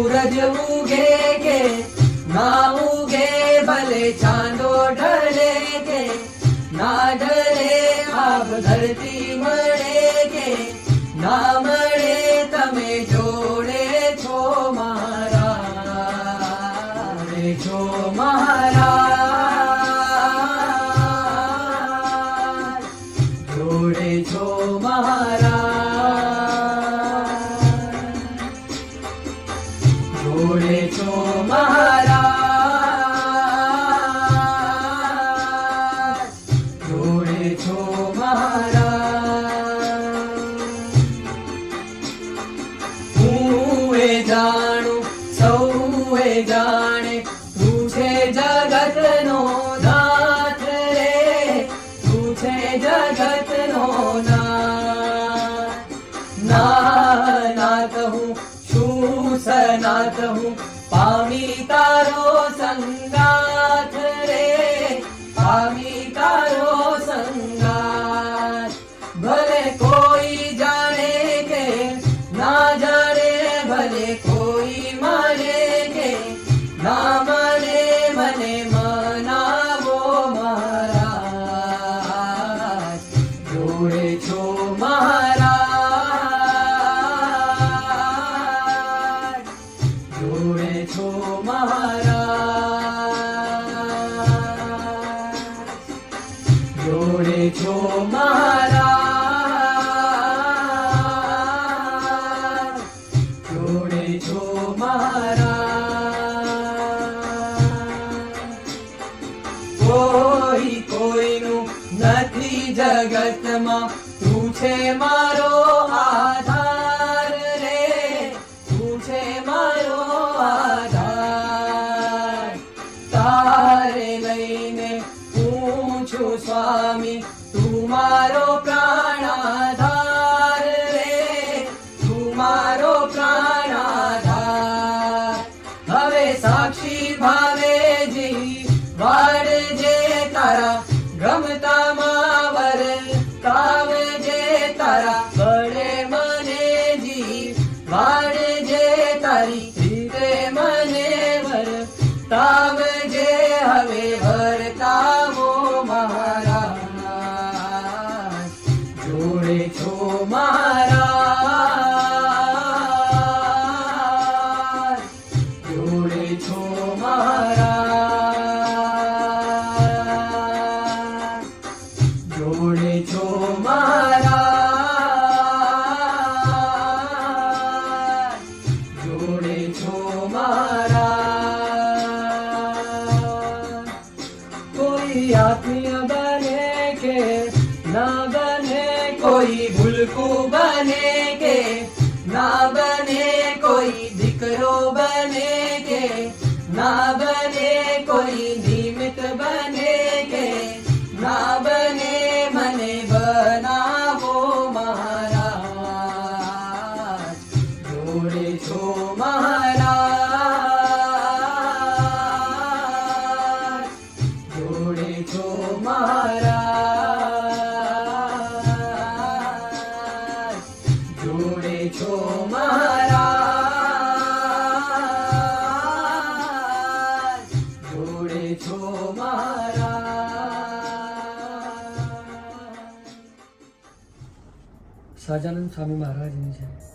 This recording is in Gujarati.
સૂરજ ઉગે કે ના ઉગે ભલે ચાંદો ઢળે કે ના ઢળે આપ ધરતી મળે કે ના મળે જોડે છો મહારાજ જોડે છો મહારાજ હું એ જાણું સૌ એ જાણે તું છે જગતનો નાથ રે સનાથ હું પામી તારો સંગાથ રે પામી તારો સંગાથ ભલે કોઈ જાણે કે ના જાણે ભલે કોઈ માને મહારાજ. જોડે કોઈનું નથી જગતમાં. તું છે મારો આધાર. છું સ્વામી, તું મારો પ્રાણાધાર રે. તું મારો પ્રાણાધાર. હવે સાક્ષી ભાવે જી વાડજે તારા, ગમતા માવર કાવજે તારા બળે મને જી વાડજે તારી રીતે મને વર તાવજે હવે વર ના બને કોઈ ભૂલકું બને કે, ના બને કોઈ દીકરો બને કે, ના બને કોઈ નિમિત બને છો મહારાજ જોડે છો મહારાજ સહજાનંદ સ્વામી મહારાજની છે